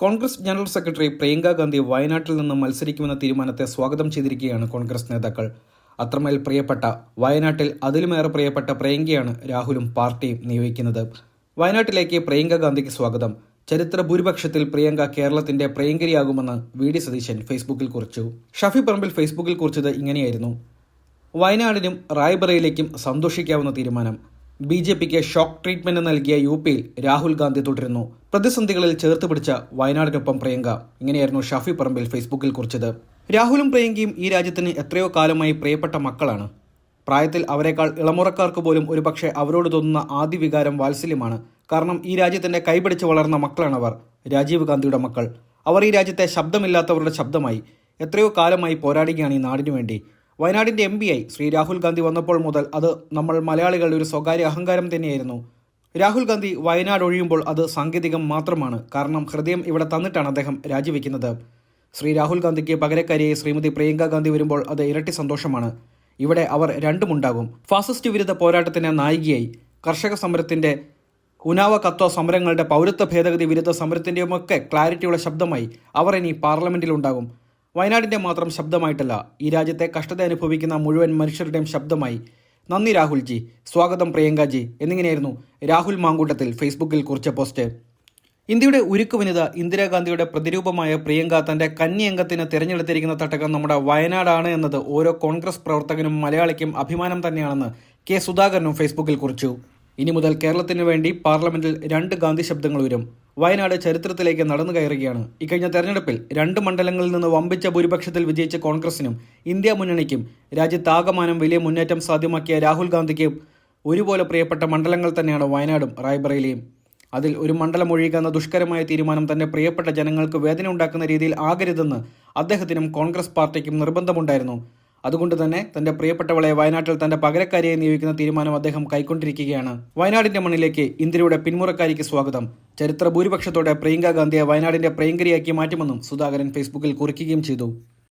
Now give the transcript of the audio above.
Congress general secretary Priyanka Gandhi വയനാട്ടിൽ നിന്ന് മത്സരിക്കുമെന്ന തീരുമാനത്തെ സ്വാഗതം ചെയ്തിരിക്കുകയാണ് കോൺഗ്രസ് നേതാക്കൾ. അത്രമേൽ പ്രിയപ്പെട്ട വയനാട്ടിൽ അതിലുമേറെ പ്രിയപ്പെട്ട പ്രിയങ്കയാണ് രാഹുലും പാർട്ടിയും നിയോഗിക്കുന്നത്. വയനാട്ടിലേക്ക് പ്രിയങ്ക ഗാന്ധിക്ക് സ്വാഗതം. ചരിത്ര ഭൂരിപക്ഷത്തിൽ പ്രിയങ്ക കേരളത്തിന്റെ പ്രിയങ്കരിയാകുമെന്ന് വി ഡി സതീശൻ ഫേസ്ബുക്കിൽ കുറിച്ചു. ഷഫി പറമ്പിൽ ഫേസ്ബുക്കിൽ കുറിച്ചത് ഇങ്ങനെയായിരുന്നു. വയനാടിനും റായ്ബറയിലേക്കും സന്തോഷിക്കാവുന്ന തീരുമാനം. ബി ജെ പിക്ക് ഷോക്ക് ട്രീറ്റ്മെന്റ് നൽകിയ യു പിയിൽ രാഹുൽ ഗാന്ധി തുടരുന്നു. പ്രതിസന്ധികളിൽ ചേർത്ത് പിടിച്ച വയനാടിനൊപ്പം പ്രിയങ്ക. ഇങ്ങനെയായിരുന്നു ഷാഫി പറമ്പിൽ ഫേസ്ബുക്കിൽ കുറിച്ചത്. രാഹുലും പ്രിയങ്കയും ഈ രാജ്യത്തിന് എത്രയോ കാലമായി പ്രിയപ്പെട്ട മക്കളാണ്. പ്രായത്തിൽ അവരെക്കാൾ ഇളമുറക്കാർക്ക് പോലും ഒരുപക്ഷെ അവരോട് തോന്നുന്ന ആദ്യ വികാരം വാത്സല്യമാണ്. കാരണം ഈ രാജ്യത്തിന്റെ കൈപിടിച്ച് വളർന്ന മക്കളാണവർ. രാജീവ് ഗാന്ധിയുടെ മക്കൾ. അവർ ഈ രാജ്യത്തെ ശബ്ദമില്ലാത്തവരുടെ ശബ്ദമായി. എത്രയോ കാലമായി പോരാടുകയാണ് ഈ നാടിനു വേണ്ടി വയനാടിന്റെ എം ആയി ശ്രീ രാഹുൽ ഗാന്ധി വന്നപ്പോൾ മുതൽ അത് നമ്മൾ മലയാളികളുടെ ഒരു സ്വകാര്യ അഹങ്കാരം തന്നെയായിരുന്നു. രാഹുൽ ഗാന്ധി വയനാട് ഒഴിയുമ്പോൾ അത് സാങ്കേതികം മാത്രമാണ്. കാരണം ഹൃദയം ഇവിടെ തന്നിട്ടാണ് അദ്ദേഹം രാജിവെക്കുന്നത്. ശ്രീ രാഹുൽ ഗാന്ധിക്ക് പകരക്കാരിയായി ശ്രീമതി പ്രിയങ്ക ഗാന്ധി വരുമ്പോൾ അത് ഇരട്ടി സന്തോഷമാണ്. ഇവിടെ അവർ രണ്ടുമുണ്ടാകും. ഫാസിസ്റ്റ് വിരുദ്ധ പോരാട്ടത്തിന് നായികയായി. കർഷക സമരത്തിന്റെ ഉനാവ കത്വ സമരങ്ങളുടെ പൗരത്വ ഭേദഗതി വിരുദ്ധ സമരത്തിന്റെയുമൊക്കെ ക്ലാരിറ്റിയുള്ള ശബ്ദമായി അവർ ഇനി പാർലമെന്റിലുണ്ടാകും വയനാടിന്റെ മാത്രം ശബ്ദമായിട്ടല്ല ഈ രാജ്യത്തെ കഷ്ടത അനുഭവിക്കുന്ന മുഴുവൻ മനുഷ്യരുടെയും ശബ്ദമായി. നന്ദി രാഹുൽജി. സ്വാഗതം പ്രിയങ്കാജി. എന്നിങ്ങനെയായിരുന്നു രാഹുൽ മാങ്കൂട്ടത്തിൽ ഫേസ്ബുക്കിൽ കുറിച്ച പോസ്റ്റ്. ഇന്ത്യയുടെ ഉരുക്കു വനിത ഇന്ദിരാഗാന്ധിയുടെ പ്രതിരൂപമായ പ്രിയങ്ക തന്റെ കന്നി അംഗത്തിന് തിരഞ്ഞെടുത്തിരിക്കുന്ന തട്ടകം നമ്മുടെ വയനാടാണ് എന്നത് ഓരോ കോൺഗ്രസ് പ്രവർത്തകനും മലയാളിക്കും അഭിമാനം തന്നെയാണെന്ന് കെ സുധാകരനും ഫേസ്ബുക്കിൽ കുറിച്ചു. ഇനി മുതൽ കേരളത്തിനു വേണ്ടി പാർലമെന്റിൽ രണ്ട് ഗാന്ധി ശബ്ദങ്ങൾ വരും വയനാട് ചരിത്രത്തിലേക്ക് നടന്നു കയറുകയാണ്. ഇക്കഴിഞ്ഞ തെരഞ്ഞെടുപ്പിൽ രണ്ട് മണ്ഡലങ്ങളിൽ നിന്ന് വമ്പിച്ച ഭൂരിപക്ഷത്തിൽ വിജയിച്ച കോൺഗ്രസിനും ഇന്ത്യ മുന്നണിക്കും രാജ്യത്താകമാനം വലിയ മുന്നേറ്റം സാധ്യമാക്കിയ രാഹുൽ ഗാന്ധിക്ക് ഒരുപോലെ പ്രിയപ്പെട്ട മണ്ഡലങ്ങൾ തന്നെയാണ് വയനാടും റായ്ബറേലിയും. അതിൽ ഒരു മണ്ഡലം ഒഴിയുക ദുഷ്കരമായ തീരുമാനം തന്റെ പ്രിയപ്പെട്ട ജനങ്ങൾക്ക് വേദന ഉണ്ടാക്കുന്ന രീതിയിൽ ആകരുതെന്ന് അദ്ദേഹത്തിനും കോൺഗ്രസ് പാർട്ടിക്കും നിർബന്ധമുണ്ടായിരുന്നു. അതുകൊണ്ട് തന്നെ തന്റെ പ്രിയപ്പെട്ടവളെ വയനാട്ടിൽ തന്റെ പകരക്കാരിയെ നിയോഗിക്കുന്ന തീരുമാനം അദ്ദേഹം കൈക്കൊണ്ടിരിക്കുകയാണ്. വയനാടിന്റെ മണ്ണിലേക്ക് ഇന്ത്യയുടെ പിന്മുറക്കാരിക്ക് സ്വാഗതം. ചരിത്ര ഭൂരിപക്ഷത്തോടെ പ്രിയങ്ക ഗാന്ധിയെ വയനാടിന്റെ പ്രിയങ്കരിയാക്കി മാറ്റുമെന്നും സുധാകരൻ ഫേസ്ബുക്കിൽ കുറിക്കുകയും ചെയ്തു.